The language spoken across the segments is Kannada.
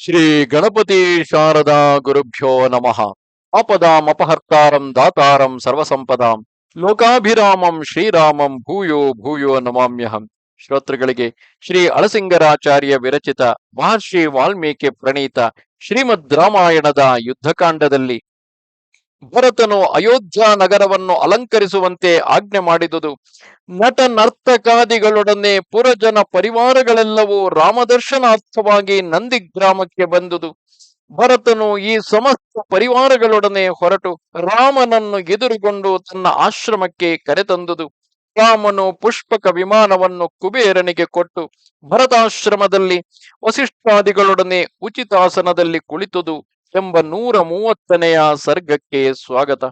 ಶ್ರೀ ಗಣಪತಿ ಶಾರದಾ ಗುರುಭ್ಯೋ ನಮಃ. ಆಪದಾಮಪಹರ್ತಾರಂ ದಾತಾರಂ ಸರ್ವಸಂಪದಾಂ. ಲೋಕಾಭಿರಾಮಂ ಶ್ರೀರಾಮಂ ಭೂಯೋ ಭೂಯೋ ನಮಾಮ್ಯಹಂ. ಶ್ರೋತೃಗಳಿಗೆ ಶ್ರೀ ಅಳಸಿಂಗರಾಚಾರ್ಯ ವಿರಚಿತ ಮಹರ್ಷಿ ವಾಲ್ಮೀಕಿ ಪ್ರಣೀತ ಶ್ರೀಮದ್ ರಾಮಾಯಣದ ಯುದ್ಧಕಾಂಡದಲ್ಲಿ ಭರತನು ಅಯೋಧ್ಯ ನಗರವನ್ನು ಅಲಂಕರಿಸುವಂತೆ ಆಜ್ಞೆ ಮಾಡಿದುದು. ನಟ ನರ್ತಕಾದಿಗಳೊಡನೆ ಪುರಜನ ಪರಿವಾರಗಳೆಲ್ಲವೂ ರಾಮದರ್ಶನಾರ್ಥವಾಗಿ ನಂದಿ ಗ್ರಾಮಕ್ಕೆ ಬಂದುದು. ಭರತನು ಈ ಸಮಸ್ತ ಪರಿವಾರಗಳೊಡನೆ ಹೊರಟು ರಾಮನನ್ನು ಎದುರುಗೊಂಡು ತನ್ನ ಆಶ್ರಮಕ್ಕೆ ಕರೆತಂದುದು. ರಾಮನು ಪುಷ್ಪಕ ವಿಮಾನವನ್ನು ಕುಬೇರನಿಗೆ ಕೊಟ್ಟು ಭರತಾಶ್ರಮದಲ್ಲಿ ವಸಿಷ್ಠಾದಿಗಳೊಡನೆ ಉಚಿತಾಸನದಲ್ಲಿ ಕುಳಿತುದು. ಎಂಬ ನೂರ ಮೂವತ್ತನೆಯ ಸರ್ಗಕ್ಕೆ ಸ್ವಾಗತ.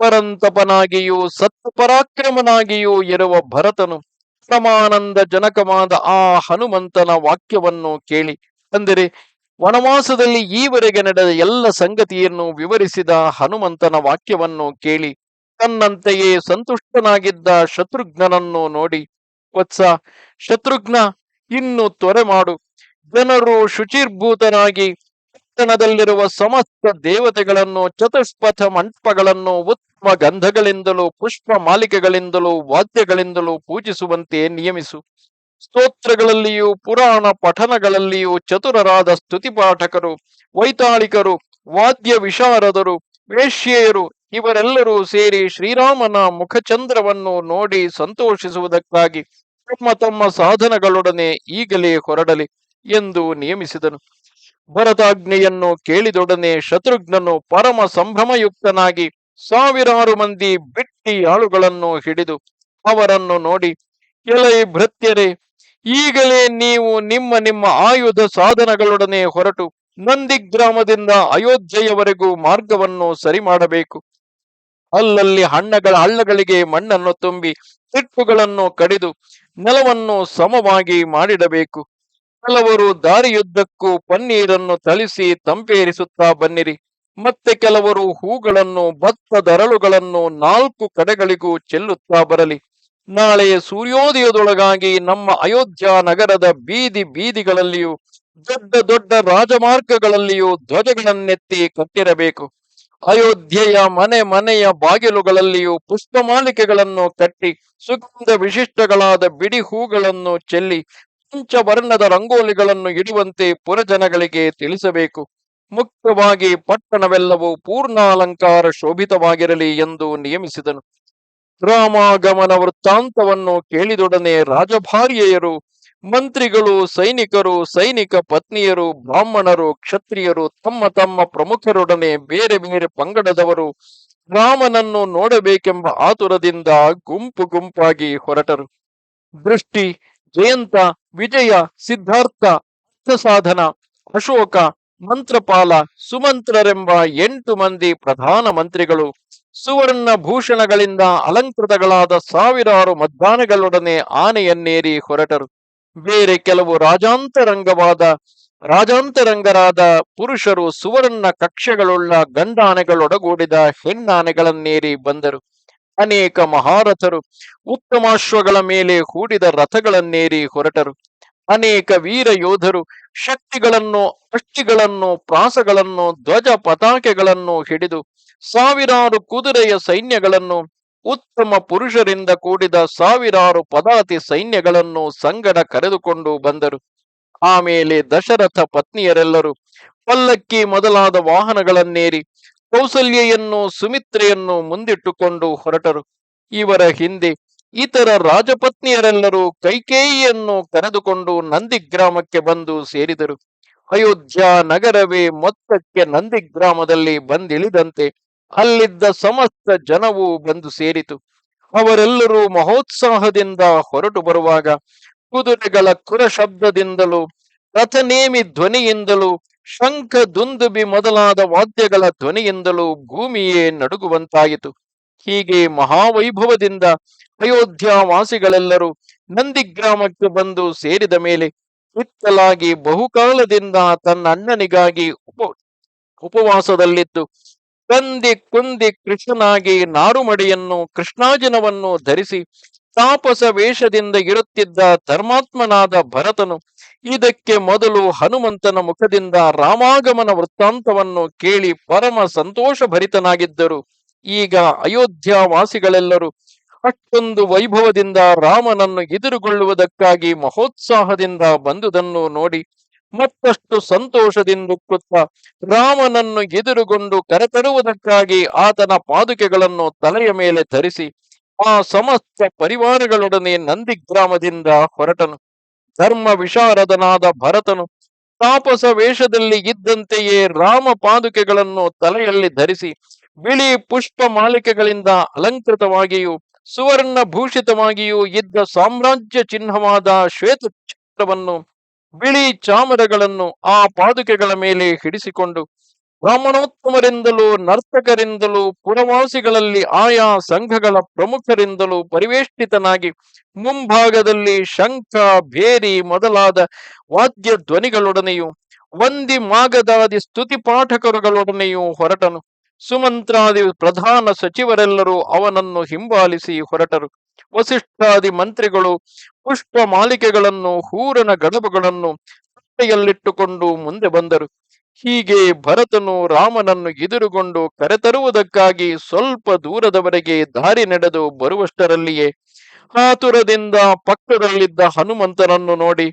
ಪರಂತಪನಾಗಿಯೂ ಸತ್ಪರಾಕ್ರಮನಾಗಿಯೂ ಇರುವ ಭರತನು ಪರಮಾನಂದ ಜನಕವಾದ ಆ ಹನುಮಂತನ ವಾಕ್ಯವನ್ನು ಕೇಳಿ, ಅಂದರೆ ವನವಾಸದಲ್ಲಿ ಈವರೆಗೆ ನಡೆದ ಎಲ್ಲ ಸಂಗತಿಯನ್ನು ವಿವರಿಸಿದ ಹನುಮಂತನ ವಾಕ್ಯವನ್ನು ಕೇಳಿ, ತನ್ನಂತೆಯೇ ಸಂತುಷ್ಟನಾಗಿದ್ದ ಶತ್ರುಘ್ನನನ್ನು ನೋಡಿ, ವತ್ಸ ಶತ್ರುಘ್ನ, ಇನ್ನು ತ್ವರೆ ಮಾಡು ಜನರು ಶುಚಿರ್ಭೂತನಾಗಿ ಪಟ್ಟಣದಲ್ಲಿರುವ ಸಮಸ್ತ ದೇವತೆಗಳನ್ನು, ಚತುಷ್ಪಥ ಮಂಟಪಗಳನ್ನು, ಉತ್ತಮ ಗಂಧಗಳಿಂದಲೂ, ಪುಷ್ಪ ಮಾಲಿಕೆಗಳಿಂದಲೂ, ವಾದ್ಯಗಳಿಂದಲೂ ಪೂಜಿಸುವಂತೆ ನಿಯಮಿಸು. ಸ್ತೋತ್ರಗಳಲ್ಲಿಯೂ, ಪುರಾಣ ಪಠನಗಳಲ್ಲಿಯೂ ಚತುರರಾದ ಸ್ತುತಿಪಾಠಕರು, ವೈತಾಳಿಕರು, ವಾದ್ಯ ವಿಶಾರದರು, ವೇಶ್ಯೆಯರು ಇವರೆಲ್ಲರೂ ಸೇರಿ ಶ್ರೀರಾಮನ ಮುಖಚಂದ್ರವನ್ನು ನೋಡಿ ಸಂತೋಷಿಸುವುದಕ್ಕಾಗಿ ತಮ್ಮ ತಮ್ಮ ಸಾಧನಗಳೊಡನೆ ಈಗಲೇ ಹೊರಡಲಿ ಎಂದು ನಿಯಮಿಸಿದನು. ಭರತಾಜ್ಞೆಯನ್ನು ಕೇಳಿದೊಡನೆ ಶತ್ರುಘ್ನನು ಪರಮ ಸಂಭ್ರಮಯುಕ್ತನಾಗಿ ಸಾವಿರಾರು ಮಂದಿ ಬಿಟ್ಟಿ ಆಳುಗಳನ್ನು ಹಿಡಿದು ಅವರನ್ನು ನೋಡಿ, ಎಲೈ ಭೃತ್ಯರೇ, ಈಗಲೇ ನೀವು ನಿಮ್ಮ ನಿಮ್ಮ ಆಯುಧ ಸಾಧನಗಳೊಡನೆ ಹೊರಟು ನಂದಿ ಗ್ರಾಮದಿಂದ ಅಯೋಧ್ಯೆಯವರೆಗೂ ಮಾರ್ಗವನ್ನು ಸರಿ ಮಾಡಬೇಕು ಅಲ್ಲಲ್ಲಿ ಹಣ್ಣಗಳ ಹಳ್ಳಗಳಿಗೆ ಮಣ್ಣನ್ನು ತುಂಬಿ ತಿಟ್ಟುಗಳನ್ನು ಕಡಿದು ನೆಲವನ್ನು ಸಮವಾಗಿ ಮಾಡಿಡಬೇಕು. ಕೆಲವರು ದಾರಿಯುದ್ದಕ್ಕೂ ಪನ್ನೀರನ್ನು ತಳಿಸಿ ತಂಪೇರಿಸುತ್ತಾ ಬನ್ನಿರಿ. ಮತ್ತೆ ಕೆಲವರು ಹೂಗಳನ್ನು ಭತ್ತದರಳುಗಳನ್ನು ನಾಲ್ಕು ಕಡೆಗಳಿಗೂ ಚೆಲ್ಲುತ್ತಾ ಬರಲಿ. ನಾಳೆ ಸೂರ್ಯೋದಯದೊಳಗಾಗಿ ನಮ್ಮ ಅಯೋಧ್ಯ ನಗರದ ಬೀದಿ ಬೀದಿಗಳಲ್ಲಿಯೂ, ದೊಡ್ಡ ದೊಡ್ಡ ರಾಜಮಾರ್ಗಗಳಲ್ಲಿಯೂ ಧ್ವಜಗಳನ್ನೆತ್ತಿ ಕಟ್ಟಿರಬೇಕು. ಅಯೋಧ್ಯೆಯ ಮನೆ ಮನೆಯ ಬಾಗಿಲುಗಳಲ್ಲಿಯೂ ಪುಷ್ಪಮಾಲಿಕೆಗಳನ್ನು ಕಟ್ಟಿ, ಸುಗಂಧ ವಿಶಿಷ್ಟಗಳಾದ ಬಿಡಿ ಹೂಗಳನ್ನು ಚೆಲ್ಲಿ ಪಂಚವರ್ಣದ ರಂಗೋಲಿಗಳನ್ನು ಇಡುವಂತೆ ಪುರಜನಗಳಿಗೆ ತಿಳಿಸಬೇಕು. ಮುಖ್ಯವಾಗಿ ಪಟ್ಟಣವೆಲ್ಲವೂ ಪೂರ್ಣಾಲಂಕಾರ ಶೋಭಿತವಾಗಿರಲಿ ಎಂದು ನಿಯಮಿಸಿದನು. ರಾಮಾಗಮನ ವೃತ್ತಾಂತವನ್ನು ಕೇಳಿದೊಡನೆ ರಾಜಭಾರ್ಯೆಯರು, ಮಂತ್ರಿಗಳು, ಸೈನಿಕರು, ಸೈನಿಕ ಪತ್ನಿಯರು, ಬ್ರಾಹ್ಮಣರು, ಕ್ಷತ್ರಿಯರು, ತಮ್ಮ ತಮ್ಮ ಪ್ರಮುಖರೊಡನೆ ಬೇರೆ ಬೇರೆ ಪಂಗಡದವರು ರಾಮನನ್ನು ನೋಡಬೇಕೆಂಬ ಆತುರದಿಂದ ಗುಂಪು ಗುಂಪಾಗಿ ಹೊರಟರು. ದೃಷ್ಟಿ, ಜಯಂತ ವಿಜಯ, ಸಿದ್ಧಾರ್ಥ, ಅರ್ಥಸಾಧನ, ಅಶೋಕ, ಮಂತ್ರಪಾಲ, ಸುಮಂತ್ರರೆಂಬ ಎಂಟು ಮಂದಿ ಪ್ರಧಾನ ಮಂತ್ರಿಗಳು. ಸುವರ್ಣ ಭೂಷಣಗಳಿಂದ ಅಲಂಕೃತಗಳಾದ ಸಾವಿರಾರು ಮಧ್ಯಾಹ್ನಗಳೊಡನೆ ಆನೆಯನ್ನೇರಿ ಹೊರಟರು. ಬೇರೆ ಕೆಲವು ರಾಜಾಂತರಂಗವಾದ, ರಾಜಾಂತರಂಗರಾದ ಪುರುಷರು ಸುವರ್ಣ ಕಕ್ಷೆಗಳುಳ್ಳ ಗಂಡಾನೆಗಳೊಡಗೂಡಿದ ಹೆಣ್ಣಾನೆಗಳನ್ನೇರಿ ಬಂದರು. ಅನೇಕ ಮಹಾರಥರು ಉತ್ತಮಾಶ್ವಗಳ ಮೇಲೆ ಹೂಡಿದ ರಥಗಳನ್ನೇರಿ ಹೊರಟರು. ಅನೇಕ ವೀರ ಯೋಧರು ಶಕ್ತಿಗಳನ್ನು ಅಷ್ಟಿಗಳನ್ನು ಪ್ರಾಸಗಳನ್ನು, ಧ್ವಜ ಪತಾಕೆಗಳನ್ನು ಹಿಡಿದು ಸಾವಿರಾರು ಕುದುರೆಯ ಸೈನ್ಯಗಳನ್ನು, ಉತ್ತಮ ಪುರುಷರಿಂದ ಕೂಡಿದ ಸಾವಿರಾರು ಪದಾತಿ ಸೈನ್ಯಗಳನ್ನು ಸಂಗಡ ಕರೆದುಕೊಂಡು ಬಂದರು. ಆಮೇಲೆ ದಶರಥ ಪತ್ನಿಯರೆಲ್ಲರೂ ಪಲ್ಲಕ್ಕಿ ಮೊದಲಾದ ವಾಹನಗಳನ್ನೇರಿ ಕೌಸಲ್ಯೆಯನ್ನು, ಸುಮಿತ್ರೆಯನ್ನು ಮುಂದಿಟ್ಟುಕೊಂಡು ಹೊರಟರು. ಇವರ ಹಿಂದೆ ಇತರ ರಾಜಪತ್ನಿಯರೆಲ್ಲರೂ ಕೈಕೇಯಿಯನ್ನು ಕರೆದುಕೊಂಡು ನಂದಿಗ್ರಾಮಕ್ಕೆ ಬಂದು ಸೇರಿದರು. ಅಯೋಧ್ಯ ನಗರವೇ ಮೊತ್ತಕ್ಕೆ ನಂದಿಗ್ರಾಮದಲ್ಲಿ ಬಂದಿಳಿದಂತೆ ಅಲ್ಲಿದ್ದ ಸಮಸ್ತ ಜನವು ಬಂದು ಸೇರಿತು. ಅವರೆಲ್ಲರೂ ಮಹೋತ್ಸಾಹದಿಂದ ಹೊರಟು ಬರುವಾಗ ಕುದುರೆಗಳ ಕುರ ಶಬ್ದದಿಂದಲೂ ರಥನೇಮಿ ಧ್ವನಿಯಿಂದಲೂ ಶಂಖ ದುಂದುಬಿ ಮೊದಲಾದ ವಾದ್ಯಗಳ ಧ್ವನಿಯಿಂದಲೂ ಭೂಮಿಯೇ ನಡುಗುವಂತಾಯಿತು. ಹೀಗೆ ಮಹಾವೈಭವದಿಂದ ಅಯೋಧ್ಯ ವಾಸಿಗಳೆಲ್ಲರೂ ನಂದಿಗ್ರಾಮಕ್ಕೆ ಬಂದು ಸೇರಿದ ಮೇಲೆ ಇತ್ತಲಾಗಿ ಬಹುಕಾಲದಿಂದ ತನ್ನ ಅಣ್ಣನಿಗಾಗಿ ಉಪ, ಉಪವಾಸದಲ್ಲಿದ್ದು ಕಂದಿ ಕುಂದಿ ಕೃಷ್ಣನಾಗಿ ನಾರುಮಡಿಯನ್ನು ಕೃಷ್ಣಾಜಿನವನ್ನು ಧರಿಸಿ ತಾಪಸ ವೇಷದಿಂದ ಇರುತ್ತಿದ್ದ ಧರ್ಮಾತ್ಮನಾದ ಭರತನು ಇದಕ್ಕೆ ಮೊದಲು ಹನುಮಂತನ ಮುಖದಿಂದ ರಾಮಾಗಮನ ವೃತ್ತಾಂತವನ್ನು ಕೇಳಿ ಪರಮ ಸಂತೋಷ ಭರಿತನಾಗಿದ್ದರು ಈಗ ಅಯೋಧ್ಯ ವಾಸಿಗಳೆಲ್ಲರೂ ಅಷ್ಟೊಂದು ವೈಭವದಿಂದ ರಾಮನನ್ನು ಎದುರುಗೊಳ್ಳುವುದಕ್ಕಾಗಿ ಮಹೋತ್ಸಾಹದಿಂದ ಬಂದುದನ್ನು ನೋಡಿ ಮತ್ತಷ್ಟು ಸಂತೋಷದಿಂದುಕ್ಕುತ್ತ ರಾಮನನ್ನು ಎದುರುಗೊಂಡು ಕರೆತರುವುದಕ್ಕಾಗಿ ಆತನ ಪಾದುಕೆಗಳನ್ನು ತಲೆಯ ಮೇಲೆ ಧರಿಸಿ ಆ ಸಮಸ್ತ ಪರಿವಾರಗಳೊಡನೆ ನಂದಿ ಗ್ರಾಮದಿಂದ ಹೊರಟನು. ಧರ್ಮ ವಿಶಾರದನಾದ ಭರತನು ತಾಪಸ ವೇಷದಲ್ಲಿ ಇದ್ದಂತೆಯೇ ರಾಮ ಪಾದುಕೆಗಳನ್ನು ತಲೆಯಲ್ಲಿ ಧರಿಸಿ ಬಿಳಿ ಪುಷ್ಪ ಮಾಲಿಕೆಗಳಿಂದ ಅಲಂಕೃತವಾಗಿಯೂ ಸುವರ್ಣ ಭೂಷಿತವಾಗಿಯೂ ಇದ್ದ ಸಾಮ್ರಾಜ್ಯ ಚಿಹ್ನವಾದ ಶ್ವೇತ ಚಕ್ರವನ್ನು ಬಿಳಿ ಚಾಮರಗಳನ್ನು ಆ ಪಾದುಕೆಗಳ ಮೇಲೆ ಹಿಡಿಸಿಕೊಂಡು ಬ್ರಾಹ್ಮಣೋತ್ತಮರಿಂದಲೂ, ನರ್ತಕರಿಂದಲೂ, ಪುರವಾಸಿಗಳಲ್ಲಿ ಆಯಾ ಸಂಘಗಳ ಪ್ರಮುಖರಿಂದಲೂ ಪರಿವೇಷ್ಟಿತನಾಗಿ ಮುಂಭಾಗದಲ್ಲಿ ಶಂಖ, ಭೇರಿ ಮೊದಲಾದ ವಾದ್ಯ ಧ್ವನಿಗಳೊಡನೆಯೂ ವಂದಿ ಮಾಗದಾದಿ ಸ್ತುತಿ ಪಾಠಕರುಗಳೊಡನೆಯೂ ಹೊರಟನು. ಸುಮಂತ್ರಾದಿ ಪ್ರಧಾನ ಸಚಿವರೆಲ್ಲರೂ ಅವನನ್ನು ಹಿಂಬಾಲಿಸಿ ಹೊರಟರು. ವಸಿಷ್ಠಾದಿ ಮಂತ್ರಿಗಳು ಪುಷ್ಪ ಮಾಲಿಕೆಗಳನ್ನು, ಹೂರನ ಗಡಬುಗಳನ್ನು ಮುಂದೆ ಬಂದರು. ಹೀಗೆ ಭರತನು ರಾಮನನ್ನು ಎದುರುಗೊಂಡು ಕರೆತರುವುದಕ್ಕಾಗಿ ಸ್ವಲ್ಪ ದೂರದವರೆಗೆ ದಾರಿ ನಡೆದು ಬರುವಷ್ಟರಲ್ಲಿಯೇ ಆತುರದಿಂದ ಪಕ್ಕದಲ್ಲಿದ್ದ ಹನುಮಂತನನ್ನು ನೋಡಿ,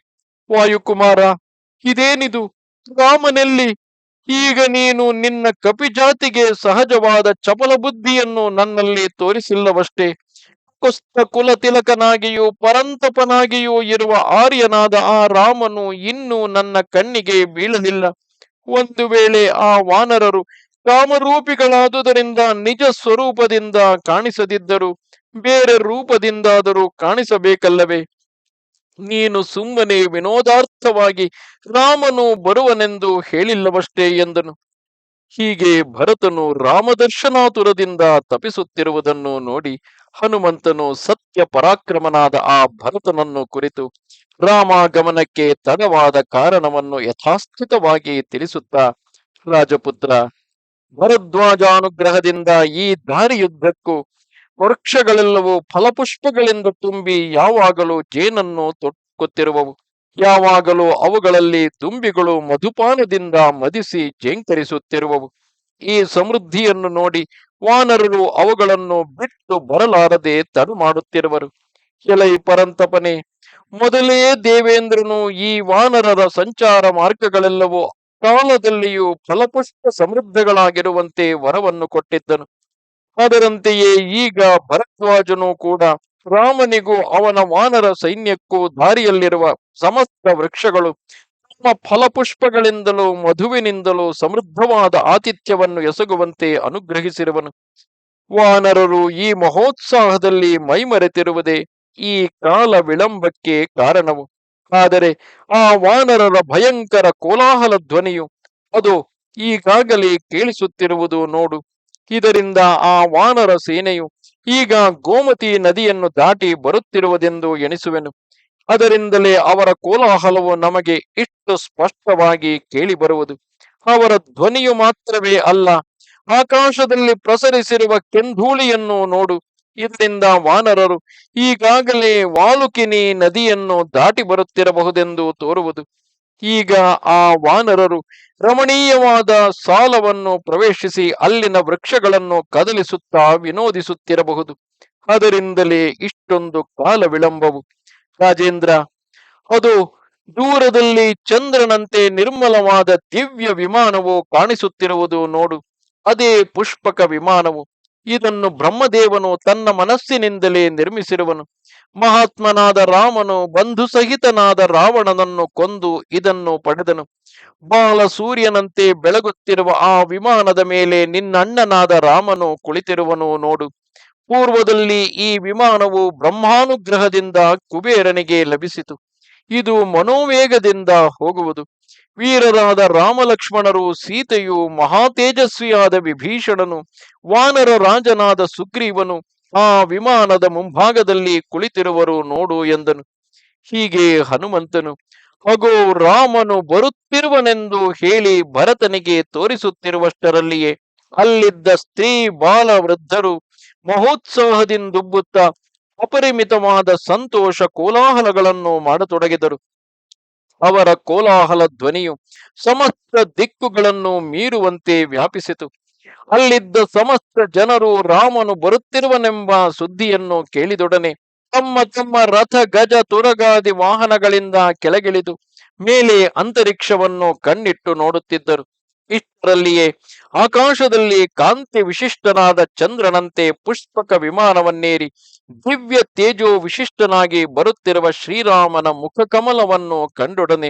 ವಾಯುಕುಮಾರ, ಇದೇನಿದು? ರಾಮನೆಲ್ಲಿ? ಈಗ ನೀನು ನಿನ್ನ ಕಪಿಜಾತಿಗೆ ಸಹಜವಾದ ಚಪಲ ಬುದ್ಧಿಯನ್ನು ನನ್ನಲ್ಲಿ ತೋರಿಸಿಲ್ಲವಷ್ಟೇ. ಕುಸ್ತ ಕುಲ ತಿಲಕನಾಗಿಯೂ ಪರಂತಪನಾಗಿಯೂ ಇರುವ ಆರ್ಯನಾದ ಆ ರಾಮನು ಇನ್ನೂ ನನ್ನ ಕಣ್ಣಿಗೆ ಬೀಳಲಿಲ್ಲ. ಒಂದು ವೇಳೆ ಆ ವಾನರರು ಕಾಮರೂಪಿಗಳಾದುದರಿಂದ ನಿಜ ಸ್ವರೂಪದಿಂದ ಕಾಣಿಸದಿದ್ದರು, ಬೇರೆ ರೂಪದಿಂದಾದರೂ ಕಾಣಿಸಬೇಕಲ್ಲವೇ? ನೀನು ಸುಮ್ಮನೆ ವಿನೋದಾರ್ಥವಾಗಿ ರಾಮನು ಬರುವನೆಂದು ಹೇಳಿಲ್ಲವಷ್ಟೇ ಎಂದನು. ಹೀಗೆ ಭರತನು ರಾಮದರ್ಶನಾತುರದಿಂದ ತಪಿಸುತ್ತಿರುವುದನ್ನು ನೋಡಿ ಹನುಮಂತನು ಸತ್ಯ ಪರಾಕ್ರಮನಾದ ಆ ಭರತನನ್ನು ಕುರಿತು ರಾಮಾಗಮನಕ್ಕೆ ತಡವಾದ ಕಾರಣವನ್ನು ಯಥಾಸ್ಥಿತವಾಗಿ ತಿಳಿಸುತ್ತಾ, ರಾಜಪುತ್ರ, ಭರದ್ವಾಜಾನುಗ್ರಹದಿಂದ ಈ ದಾರಿಯುದ್ದಕ್ಕೂ ವೃಕ್ಷಗಳೆಲ್ಲವೂ ಫಲಪುಷ್ಪಗಳಿಂದ ತುಂಬಿ ಯಾವಾಗಲೂ ಜೇನನ್ನು ತೊಟ್ಟುತ್ತಿರುವವು. ಯಾವಾಗಲೂ ಅವುಗಳಲ್ಲಿ ದುಂಬಿಗಳು ಮಧುಪಾನದಿಂದ ಮದಿಸಿ ಜೇಂಕರಿಸುತ್ತಿರುವವು. ಈ ಸಮೃದ್ಧಿಯನ್ನು ನೋಡಿ ವಾನರರು ಅವುಗಳನ್ನು ಬಿಟ್ಟು ಬರಲಾರದೆ ತಡು ಮಾಡುತ್ತಿರುವರು ಎಲೈ ಪರಂತಪನೆ, ಮೊದಲೇ ದೇವೇಂದ್ರನು ಈ ವಾನರರ ಸಂಚಾರ ಮಾರ್ಗಗಳೆಲ್ಲವೂ ಕಾಲದಲ್ಲಿಯೂ ಫಲಪುಷ್ಟ ಸಮೃದ್ಧಗಳಾಗಿರುವಂತೆ ವರವನ್ನು ಕೊಟ್ಟಿದ್ದನು. ಅದರಂತೆಯೇ ಈಗ ಭರದ್ವಾಜನು ಕೂಡ ರಾಮನಿಗೂ ಅವನ ವಾನರ ಸೈನ್ಯಕ್ಕೂ ದಾರಿಯಲ್ಲಿರುವ ಸಮಸ್ತ ವೃಕ್ಷಗಳು ತಮ್ಮ ಫಲಪುಷ್ಪಗಳಿಂದಲೂ ಮಧುವಿನಿಂದಲೂ ಸಮೃದ್ಧವಾದ ಆತಿಥ್ಯವನ್ನು ಎಸಗುವಂತೆ ಅನುಗ್ರಹಿಸಿರುವನು. ವಾನರರು ಈ ಮಹೋತ್ಸಾಹದಲ್ಲಿ ಮೈಮರೆತಿರುವುದೇ ಈ ಕಾಲ ವಿಳಂಬಕ್ಕೆ ಕಾರಣವು. ಆದರೆ ಆ ವಾನರರ ಭಯಂಕರ ಕೋಲಾಹಲ ಧ್ವನಿಯು ಅದು ಈಗಾಗಲೇ ಕೇಳಿಸುತ್ತಿರುವುದು ನೋಡು. ಇದರಿಂದ ಆ ವಾನರ ಸೇನೆಯು ಈಗ ಗೋಮತಿ ನದಿಯನ್ನು ದಾಟಿ ಬರುತ್ತಿರುವುದೆಂದು ಎಣಿಸುವೆನು. ಅದರಿಂದಲೇ ಅವರ ಕೋಲಾಹಲವು ನಮಗೆ ಇಷ್ಟು ಸ್ಪಷ್ಟವಾಗಿ ಕೇಳಿಬರುವುದು. ಅವರ ಧ್ವನಿಯು ಮಾತ್ರವೇ ಅಲ್ಲ, ಆಕಾಶದಲ್ಲಿ ಪ್ರಸರಿಸಿರುವ ಕೆಂಧೂಳಿಯನ್ನು ನೋಡು. ಇದರಿಂದ ವಾನರರು ಈಗಾಗಲೇ ವಾಲುಕಿನಿ ನದಿಯನ್ನು ದಾಟಿ ಬರುತ್ತಿರಬಹುದೆಂದು ತೋರುವುದು. ಈಗ ಆ ವಾನರರು ರಮಣೀಯವಾದ ಸಾಲವನ್ನು ಪ್ರವೇಶಿಸಿ ಅಲ್ಲಿನ ವೃಕ್ಷಗಳನ್ನು ಕದಲಿಸುತ್ತಾ ವಿನೋದಿಸುತ್ತಿರಬಹುದು. ಅದರಿಂದಲೇ ಇಷ್ಟೊಂದು ಕಾಲ ವಿಳಂಬವು. ರಾಜೇಂದ್ರ, ಅದು ದೂರದಲ್ಲಿ ಚಂದ್ರನಂತೆ ನಿರ್ಮಲವಾದ ದಿವ್ಯ ವಿಮಾನವು ಕಾಣಿಸುತ್ತಿರುವುದು ನೋಡು. ಅದೇ ಪುಷ್ಪಕ ವಿಮಾನವು. ಇದನ್ನು ಬ್ರಹ್ಮದೇವನು ತನ್ನ ಮನಸ್ಸಿನಿಂದಲೇ ನಿರ್ಮಿಸಿರುವನು. ಮಹಾತ್ಮನಾದ ರಾಮನು ಬಂಧು ಸಹಿತನಾದ ರಾವಣನನ್ನು ಕೊಂದು ಇದನ್ನು ಪಡೆದನು. ಬಾಲ ಸೂರ್ಯನಂತೆ ಬೆಳಗುತ್ತಿರುವ ಆ ವಿಮಾನದ ಮೇಲೆ ನಿನ್ನಣ್ಣನಾದ ರಾಮನು ಕುಳಿತಿರುವನು ನೋಡು. ಪೂರ್ವದಲ್ಲಿ ಈ ವಿಮಾನವು ಬ್ರಹ್ಮಾನುಗ್ರಹದಿಂದ ಕುಬೇರನಿಗೆ ಲಭಿಸಿತು. ಇದು ಮನೋವೇಗದಿಂದ ಹೋಗುವುದು. ವೀರರಾದ ರಾಮಲಕ್ಷ್ಮಣರು ಸೀತೆಯು ಮಹಾತೇಜಸ್ವಿಯಾದ ವಿಭೀಷಣನು, ವಾನರ ರಾಜನಾದ ಸುಗ್ರೀವನು ಆ ವಿಮಾನದ ಮುಂಭಾಗದಲ್ಲಿ ಕುಳಿತಿರುವರು ನೋಡು ಎಂದನು. ಹೀಗೆ ಹನುಮಂತನು ಹಾಗೂ ರಾಮನು ಬರುತ್ತಿರುವನೆಂದು ಹೇಳಿ ಭರತನಿಗೆ ತೋರಿಸುತ್ತಿರುವಷ್ಟರಲ್ಲಿಯೇ ಅಲ್ಲಿದ್ದ ಸ್ತ್ರೀ ಬಾಲ ವೃದ್ಧರು ಮಹೋತ್ಸಾಹದಿಂದುಬ್ಬುತ್ತಾ ಅಪರಿಮಿತವಾದ ಸಂತೋಷ ಕೋಲಾಹಲಗಳನ್ನು ಮಾಡತೊಡಗಿದರು. ಅವರ ಕೋಲಾಹಲ ಧ್ವನಿಯು ಸಮಸ್ತ ದಿಕ್ಕುಗಳನ್ನು ಮೀರುವಂತೆ ವ್ಯಾಪಿಸಿತು. ಅಲ್ಲಿದ್ದ ಸಮಸ್ತ ಜನರು ರಾಮನು ಬರುತ್ತಿರುವನೆಂಬ ಸುದ್ದಿಯನ್ನು ಕೇಳಿದೊಡನೆ ತಮ್ಮ ತಮ್ಮ ರಥ ಗಜ ತುರಗಾದಿ ವಾಹನಗಳಿಂದ ಕೆಳಗಿಳಿದು ಮೇಲೆ ಅಂತರಿಕ್ಷವನ್ನು ಕಣ್ಣಿಟ್ಟು ನೋಡುತ್ತಿದ್ದರು. ಇಷ್ಟರಲ್ಲಿಯೇ ಆಕಾಶದಲ್ಲಿ ಕಾಂತಿ ವಿಶಿಷ್ಟನಾದ ಚಂದ್ರನಂತೆ ಪುಷ್ಪಕ ವಿಮಾನವನ್ನೇರಿ ದಿವ್ಯ ತೇಜೋ ವಿಶಿಷ್ಟನಾಗಿ ಬರುತ್ತಿರುವ ಶ್ರೀರಾಮನ ಮುಖಕಮಲವನ್ನು ಕಂಡೊಡನೆ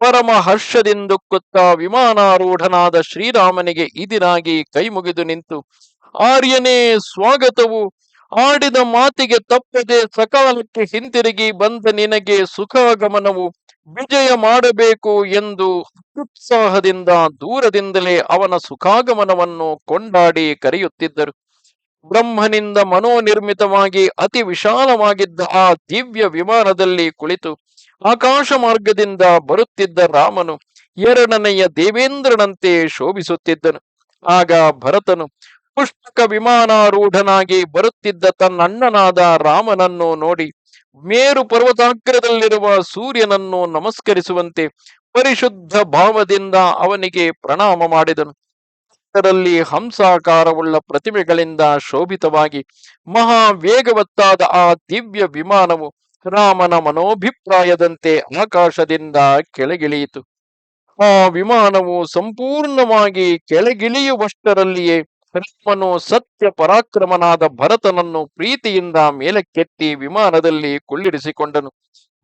ಪರಮ ಹರ್ಷದಿಂದುಕ್ಕುತ್ತಾ ವಿಮಾನಾರೂಢನಾದ ಶ್ರೀರಾಮನಿಗೆ ಇದಿನಾಗಿ ಕೈಮುಗಿದು ನಿಂತು, ಆರ್ಯನೇ, ಸ್ವಾಗತವು. ಆಡಿದ ಮಾತಿಗೆ ತಪ್ಪದೆ ಸಕಾಲಕ್ಕೆ ಹಿಂತಿರುಗಿ ಬಂದ ನಿನಗೆ ಸುಖಾಗಮನವು. ವಿಜಯ ಮಾಡಬೇಕು ಎಂದು ಅತ್ಯುತ್ಸಾಹದಿಂದ ದೂರದಿಂದಲೇ ಅವನ ಸುಖಾಗಮನವನ್ನು ಕೊಂಡಾಡಿ ಕರೆಯುತ್ತಿದ್ದರು. ಬ್ರಹ್ಮನಿಂದ ಮನೋನಿರ್ಮಿತವಾಗಿ ಅತಿ ವಿಶಾಲವಾಗಿದ್ದ ಆ ದಿವ್ಯ ವಿಮಾನದಲ್ಲಿ ಕುಳಿತು ಆಕಾಶ ಮಾರ್ಗದಿಂದ ಬರುತ್ತಿದ್ದ ರಾಮನು ಎರಡನೆಯ ದೇವೇಂದ್ರನಂತೆ ಶೋಭಿಸುತ್ತಿದ್ದನು. ಆಗ ಭರತನು ಪುಷ್ಪಕ ವಿಮಾನಾರೂಢನಾಗಿ ಬರುತ್ತಿದ್ದ ತನ್ನಣ್ಣನಾದ ರಾಮನನ್ನು ನೋಡಿ ಮೇರು ಪರ್ವತಾಗ್ರದಲ್ಲಿರುವ ಸೂರ್ಯನನ್ನು ನಮಸ್ಕರಿಸುವಂತೆ ಪರಿಶುದ್ಧ ಭಾವದಿಂದ ಅವನಿಗೆ ಪ್ರಣಾಮ ಮಾಡಿದನು. ಅದರಲ್ಲಿ ಹಂಸಾಕಾರವುಳ್ಳ ಪ್ರತಿಮೆಗಳಿಂದ ಶೋಭಿತವಾಗಿ ಮಹಾ ವೇಗವತ್ತಾದ ಆ ದಿವ್ಯ ವಿಮಾನವು ರಾಮನ ಮನೋಭಿಪ್ರಾಯದಂತೆ ಆಕಾಶದಿಂದ ಕೆಳಗಿಳಿಯಿತು. ಆ ವಿಮಾನವು ಸಂಪೂರ್ಣವಾಗಿ ಕೆಳಗಿಳಿಯುವಷ್ಟರಲ್ಲಿಯೇ ರಾಮನು ಸತ್ಯ ಪರಾಕ್ರಮನಾದ ಭರತನನ್ನು ಪ್ರೀತಿಯಿಂದ ಮೇಲಕ್ಕೆತ್ತಿ ವಿಮಾನದಲ್ಲಿ ಕುಳ್ಳಿರಿಸಿಕೊಂಡನು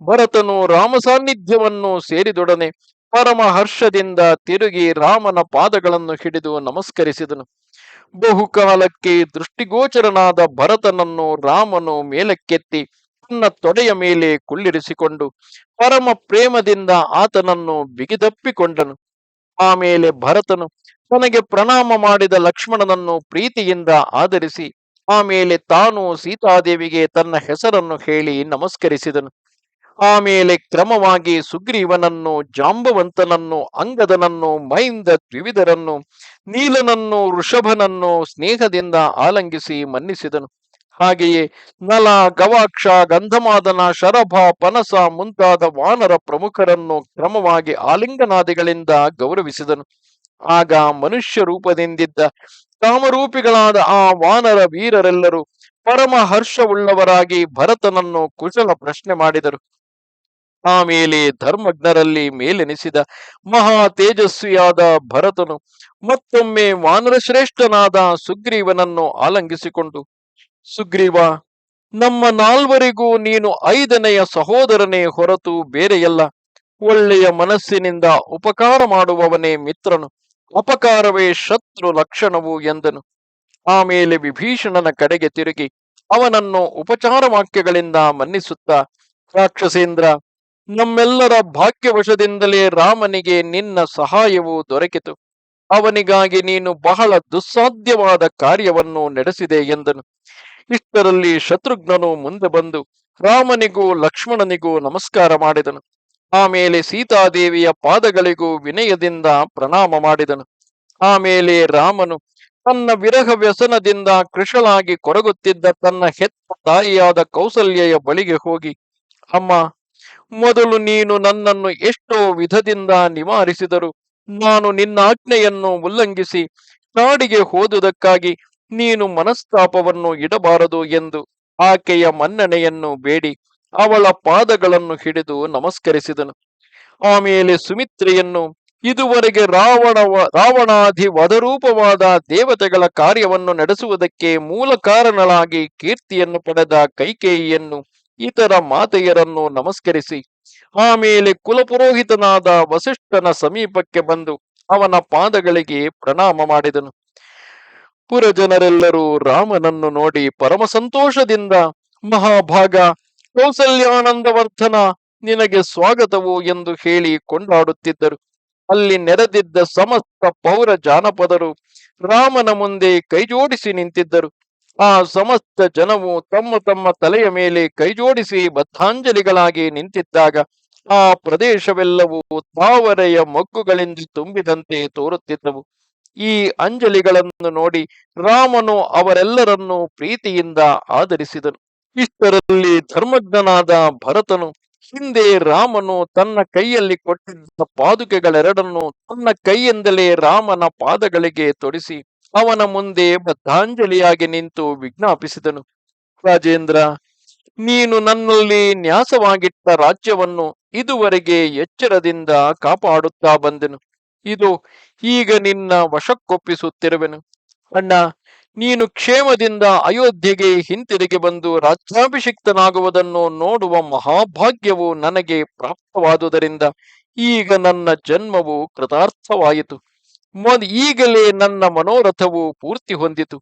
ಭರತನು ರಾಮ ಸಾನ್ನಿಧ್ಯವನ್ನು ಸೇರಿದೊಡನೆ ಪರಮ ಹರ್ಷದಿಂದ ತಿರುಗಿ ರಾಮನ ಪಾದಗಳನ್ನು ಹಿಡಿದು ನಮಸ್ಕರಿಸಿದನು. ಬಹುಕಾಲಕ್ಕೆ ದೃಷ್ಟಿಗೋಚರನಾದ ಭರತನನ್ನು ರಾಮನು ಮೇಲಕ್ಕೆತ್ತಿ ತನ್ನ ತೊಡೆಯ ಮೇಲೆ ಕುಳ್ಳಿರಿಸಿಕೊಂಡು ಪರಮ ಪ್ರೇಮದಿಂದ ಆತನನ್ನು ಬಿಗಿದಪ್ಪಿಕೊಂಡನು. ಆಮೇಲೆ ಭರತನು ತನಗೆ ಪ್ರಣಾಮ ಮಾಡಿದ ಲಕ್ಷ್ಮಣನನ್ನು ಪ್ರೀತಿಯಿಂದ ಆಧರಿಸಿ ಆಮೇಲೆ ತಾನು ಸೀತಾದೇವಿಗೆ ತನ್ನ ಹೆಸರನ್ನು ಹೇಳಿ ನಮಸ್ಕರಿಸಿದನು. ಆಮೇಲೆ ಕ್ರಮವಾಗಿ ಸುಗ್ರೀವನನ್ನು, ಜಾಂಬವಂತನನ್ನು, ಅಂಗದನನ್ನು ಮೈಂದ ದ್ವಿವಿಧರನ್ನು ನೀಲನನ್ನು ಋಷಭನನ್ನು ಸ್ನೇಹದಿಂದ ಆಲಂಗಿಸಿ ಮನ್ನಿಸಿದನು. ಹಾಗೆಯೇ ನಲ, ಗವಾಕ್ಷ, ಗಂಧಮಾದನ, ಶರಭ, ಪನಸ ಮುಂತಾದ ವಾನರ ಪ್ರಮುಖರನ್ನು ಕ್ರಮವಾಗಿ ಆಲಿಂಗನಾದಿಗಳಿಂದ ಗೌರವಿಸಿದನು. ಆಗ ಮನುಷ್ಯ ರೂಪದಿಂದಿದ್ದ ಕಾಮರೂಪಿಗಳಾದ ಆ ವಾನರ ವೀರರೆಲ್ಲರೂ ಪರಮ ಹರ್ಷವುಳ್ಳವರಾಗಿ ಭರತನನ್ನು ಕುಶಲ ಪ್ರಶ್ನೆ ಮಾಡಿದರು. ಆಮೇಲೆ ಧರ್ಮಜ್ಞರಲ್ಲಿ ಮೇಲೆನಿಸಿದ ಮಹಾ ತೇಜಸ್ವಿಯಾದ ಭರತನು ಮತ್ತೊಮ್ಮೆ ವಾನರ ಶ್ರೇಷ್ಠನಾದ ಸುಗ್ರೀವನನ್ನು ಆಲಂಗಿಸಿಕೊಂಡು, ಸುಗ್ರೀವ, ನಮ್ಮ ನಾಲ್ವರಿಗೂ ನೀನು ಐದನೆಯ ಸಹೋದರನೇ ಹೊರತು ಬೇರೆಯಲ್ಲ. ಒಳ್ಳೆಯ ಮನಸ್ಸಿನಿಂದ ಉಪಕಾರ ಮಾಡುವವನೇ ಮಿತ್ರನು. ಅಪಕಾರವೇ ಶತ್ರು ಲಕ್ಷಣವು ಎಂದನು. ಆಮೇಲೆ ವಿಭೀಷಣನ ಕಡೆಗೆ ತಿರುಗಿ ಅವನನ್ನು ಉಪಚಾರ ವಾಕ್ಯಗಳಿಂದ ಮನ್ನಿಸುತ್ತಾ, ರಾಕ್ಷಸೇಂದ್ರ, ನಮ್ಮೆಲ್ಲರ ಭಾಗ್ಯವಶದಿಂದಲೇ ರಾಮನಿಗೆ ನಿನ್ನ ಸಹಾಯವು ದೊರಕಿತು. ಅವನಿಗಾಗಿ ನೀನು ಬಹಳ ದುಸ್ಸಾಧ್ಯವಾದ ಕಾರ್ಯವನ್ನು ನಡೆಸಿದೆ ಎಂದನು. ಇಷ್ಟರಲ್ಲಿ ಶತ್ರುಘ್ನನು ಮುಂದೆ ಬಂದು ರಾಮನಿಗೂ ಲಕ್ಷ್ಮಣನಿಗೂ ನಮಸ್ಕಾರ ಮಾಡಿದನು. ಆಮೇಲೆ ಸೀತಾದೇವಿಯ ಪಾದಗಳಿಗೂ ವಿನಯದಿಂದ ಪ್ರಣಾಮ ಮಾಡಿದನು. ಆಮೇಲೆ ರಾಮನು ತನ್ನ ವಿರಹ ವ್ಯಸನದಿಂದ ಕೃಶಳಾಗಿ ಕೊರಗುತ್ತಿದ್ದ ತನ್ನ ಹೆತ್ತ ತಾಯಿಯಾದ ಕೌಸಲ್ಯೆಯ ಬಳಿಗೆ ಹೋಗಿ, ಅಮ್ಮ, ಮೊದಲು ನೀನು ನನ್ನನ್ನು ಎಷ್ಟೋ ವಿಧದಿಂದ ನಿವಾರಿಸಿದರು ನಾನು ನಿನ್ನ ಆಜ್ಞೆಯನ್ನು ಉಲ್ಲಂಘಿಸಿ ಕಾಡಿಗೆ ಹೋದುದಕ್ಕಾಗಿ ನೀನು ಮನಸ್ತಾಪವನ್ನು ಇಡಬಾರದು ಎಂದು ಆಕೆಯ ಮನ್ನಣೆಯನ್ನು ಬೇಡಿ. ಅವಳ ಪಾದಗಳನ್ನು ಹಿಡಿದು ನಮಸ್ಕರಿಸಿದನು. ಆಮೇಲೆ ಸುಮಿತ್ರೆಯನ್ನು, ಇದುವರೆಗೆ ರಾವಣ ರಾವಣಾಧಿ ವಧರೂಪವಾದ ದೇವತೆಗಳ ಕಾರ್ಯವನ್ನು ನಡೆಸುವುದಕ್ಕೆ ಮೂಲ ಕಾರಣಳಾಗಿ ಕೀರ್ತಿಯನ್ನು ಪಡೆದ ಕೈಕೇಯಿಯನ್ನು ಇತರ ಮಾತೆಯರನ್ನು ನಮಸ್ಕರಿಸಿ. ಆಮೇಲೆ ಕುಲಪುರೋಹಿತನಾದ ವಸಿಷ್ಠನ ಸಮೀಪಕ್ಕೆ ಬಂದು ಅವನ ಪಾದಗಳಿಗೆ ಪ್ರಣಾಮ ಮಾಡಿದನು. ಪುರಜನರೆಲ್ಲರೂ ರಾಮನನ್ನು ನೋಡಿ ಪರಮ ಸಂತೋಷದಿಂದ ಮಹಾಭಾಗ ಕೌಸಲ್ಯಾನಂದವರ್ಧನ ನಿನಗೆ ಸ್ವಾಗತವು ಎಂದು ಹೇಳಿ ಕೊಂಡಾಡುತ್ತಿದ್ದರು. ಅಲ್ಲಿ ನೆರೆದಿದ್ದ ಸಮಸ್ತ ಪೌರ ಜಾನಪದರು ರಾಮನ ಮುಂದೆ ಕೈಜೋಡಿಸಿ ನಿಂತಿದ್ದರು. ಆ ಸಮಸ್ತ ಜನವು ತಮ್ಮ ತಮ್ಮ ತಲೆಯ ಮೇಲೆ ಕೈಜೋಡಿಸಿ ಬದ್ಧಾಂಜಲಿಗಳಾಗಿ ನಿಂತಿದ್ದಾಗ ಆ ಪ್ರದೇಶವೆಲ್ಲವೂ ತಾವರೆಯ ಮೊಗ್ಗುಗಳಿಂದ ತುಂಬಿದಂತೆ ತೋರುತ್ತಿದ್ದವು. ಈ ಅಂಜಲಿಗಳನ್ನು ನೋಡಿ ರಾಮನು ಅವರೆಲ್ಲರನ್ನೂ ಪ್ರೀತಿಯಿಂದ ಆದರಿಸಿದನು ಇಷ್ಟರಲ್ಲಿ ಧರ್ಮಜ್ಞನಾದ ಭರತನು ಹಿಂದೆ ರಾಮನು ತನ್ನ ಕೈಯಲ್ಲಿ ಕೊಟ್ಟಿದ್ದ ಪಾದುಕೆಗಳೆರಡನ್ನು ತನ್ನ ಕೈಯಿಂದಲೇ ರಾಮನ ಪಾದಗಳಿಗೆ ತೊಡಿಸಿ ಅವನ ಮುಂದೆ ಬದ್ಧಾಂಜಲಿಯಾಗಿ ನಿಂತು ವಿಜ್ಞಾಪಿಸಿದನು. ರಾಜೇಂದ್ರ, ನೀನು ನನ್ನಲ್ಲಿ ನ್ಯಾಸವಾಗಿಟ್ಟ ರಾಜ್ಯವನ್ನು ಇದುವರೆಗೆ ಎಚ್ಚರದಿಂದ ಕಾಪಾಡುತ್ತಾ ಬಂದೆನು. ಇದು ಈಗ ನಿನ್ನ ವಶಕ್ಕೊಪ್ಪಿಸುತ್ತಿರುವೆನು. ಅಣ್ಣ ನೀನು ಕ್ಷೇಮದಿಂದ ಅಯೋಧ್ಯೆಗೆ ಹಿಂತಿರುಗಿ ಬಂದು ರಾಜ್ಯಾಭಿಷಿಕ್ತನಾಗುವುದನ್ನು ನೋಡುವ ಮಹಾಭಾಗ್ಯವು ನನಗೆ ಪ್ರಾಪ್ತವಾದುದರಿಂದ ಈಗ ನನ್ನ ಜನ್ಮವು ಕೃತಾರ್ಥವಾಯಿತು. ಮೊದ್ ಈಗಲೇ ನನ್ನ ಮನೋರಥವು ಪೂರ್ತಿ ಹೊಂದಿತು.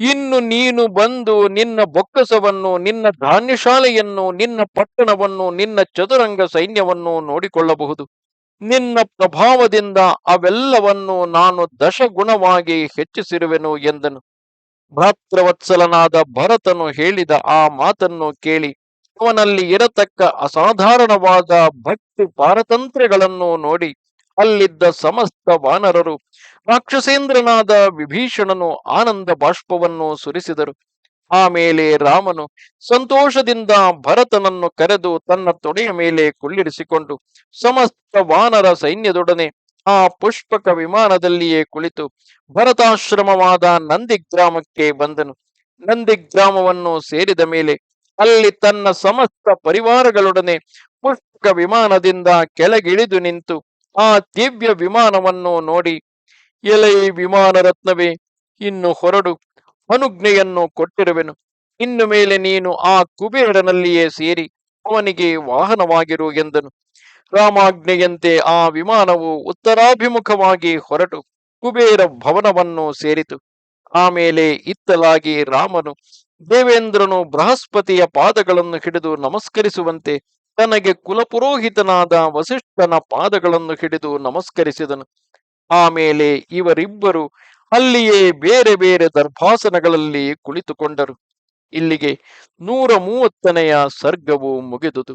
ಇನ್ನು ನೀನು ಬಂದು ನಿನ್ನ ಬೊಕ್ಕಸವನ್ನು, ನಿನ್ನ ಧಾನ್ಯಶಾಲೆಯನ್ನು, ನಿನ್ನ ಪಟ್ಟಣವನ್ನು, ನಿನ್ನ ಚದುರಂಗ ಸೈನ್ಯವನ್ನು ನೋಡಿಕೊಳ್ಳಬಹುದು. ನಿನ್ನ ಪ್ರಭಾವದಿಂದ ಅವೆಲ್ಲವನ್ನು ನಾನು ದಶಗುಣವಾಗಿ ಹೆಚ್ಚಿಸಿರುವೆನು ಎಂದನು. ಭ್ರಾತೃವತ್ಸಲನಾದ ಭರತನು ಹೇಳಿದ ಆ ಮಾತನ್ನು ಕೇಳಿ, ಅವನಲ್ಲಿ ಇರತಕ್ಕ ಅಸಾಧಾರಣವಾದ ಭಕ್ತಿ ಪಾರತಂತ್ರ್ಯಗಳನ್ನು ನೋಡಿ ಅಲ್ಲಿದ್ದ ಸಮಸ್ತ ವಾನರರು, ರಾಕ್ಷಸೇಂದ್ರನಾದ ವಿಭೀಷಣನು ಆನಂದ ಬಾಷ್ಪವನ್ನು ಸುರಿಸಿದರು. ಆಮೇಲೆ ರಾಮನು ಸಂತೋಷದಿಂದ ಭರತನನ್ನು ಕರೆದು ತನ್ನ ತೊಡೆಯ ಮೇಲೆ ಕುಳ್ಳಿರಿಸಿಕೊಂಡು, ಸಮಸ್ತ ವಾನರ ಸೈನ್ಯದೊಡನೆ ಆ ಪುಷ್ಪಕ ವಿಮಾನದಲ್ಲಿಯೇ ಕುಳಿತು ಭರತಾಶ್ರಮವಾದ ನಂದಿ ಗ್ರಾಮಕ್ಕೆ ಬಂದನು. ನಂದಿ ಗ್ರಾಮವನ್ನು ಸೇರಿದ ಮೇಲೆ ಅಲ್ಲಿ ತನ್ನ ಸಮಸ್ತ ಪರಿವಾರಗಳೊಡನೆ ಪುಷ್ಪಕ ವಿಮಾನದಿಂದ ಕೆಳಗಿಳಿದು ನಿಂತು ಆ ದಿವ್ಯ ವಿಮಾನವನ್ನು ನೋಡಿ, ಎಲೈ ವಿಮಾನ ರತ್ನವೇ, ಇನ್ನು ಹೊರಡು, ಅನುಜ್ಞೆಯನ್ನು ಕೊಟ್ಟಿರುವೆನು. ಇನ್ನು ಮೇಲೆ ನೀನು ಆ ಕುಬೇರನಲ್ಲಿಯೇ ಸೇರಿ ಅವನಿಗೆ ವಾಹನವಾಗಿರು ಎಂದನು. ರಾಮಾಜ್ಞೆಯಂತೆ ಆ ವಿಮಾನವು ಉತ್ತರಾಭಿಮುಖವಾಗಿ ಹೊರಟು ಕುಬೇರ ಭವನವನ್ನು ಸೇರಿತು. ಆಮೇಲೆ ಇತ್ತಲಾಗಿ ರಾಮನು ದೇವೇಂದ್ರನು ಬೃಹಸ್ಪತಿಯ ಪಾದಗಳನ್ನು ಹಿಡಿದು ನಮಸ್ಕರಿಸುವಂತೆ ತನಗೆ ಕುಲಪುರೋಹಿತನಾದ ವಸಿಷ್ಠನ ಪಾದಗಳನ್ನು ಹಿಡಿದು ನಮಸ್ಕರಿಸಿದನು. ಆಮೇಲೆ ಇವರಿಬ್ಬರು ಅಲ್ಲಿಯೇ ಬೇರೆ ಬೇರೆ ದರ್ಭಾಸನಗಳಲ್ಲಿ ಕುಳಿತುಕೊಂಡರು. ಇಲ್ಲಿಗೆ ನೂರ ಮೂವತ್ತನೆಯ ಸರ್ಗವು ಮುಗಿದುದು.